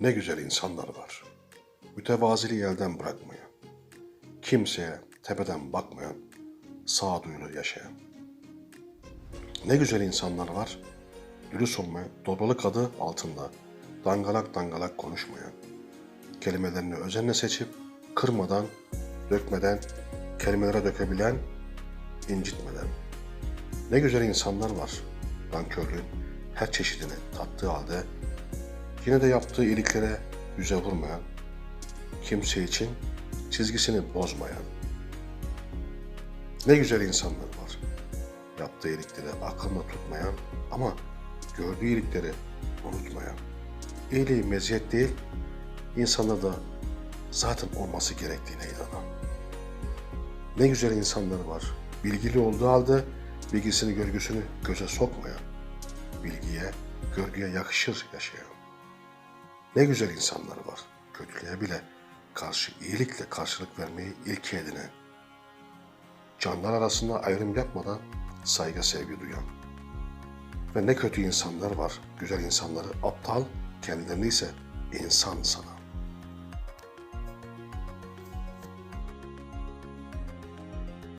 Ne güzel insanlar var. Mütevaziliği elden bırakmayan, kimseye tepeden bakmayan, sağduyulu yaşayan. Ne güzel insanlar var, dürüst olmayan, dobralık adı altında, dangalak dangalak konuşmayan, kelimelerini özenle seçip, kırmadan, dökmeden, kelimelere dökebilen, incitmeden. Ne güzel insanlar var, nankörlüğün her çeşidini tattığı halde, yine de yaptığı iyiliklere yüze vurmayan, kimse için çizgisini bozmayan. Ne güzel insanlar var. Yaptığı iyilikleri aklında tutmayan ama gördüğü iyilikleri unutmayan. İyiliği meziyet değil, insanlarda zaten olması gerektiğine inanan. Ne güzel insanlar var. Bilgili olduğu halde bilgisini görgüsünü göze sokmayan, bilgiye, görgüye yakışır yaşayan. Ne güzel insanlar var. Kötülüğe bile karşı iyilikle karşılık vermeyi ilke edinen. Canlar arasında ayrım yapmadan saygı sevgi duyan. Ve ne kötü insanlar var. Güzel insanları aptal, kendilerini ise insan sanan.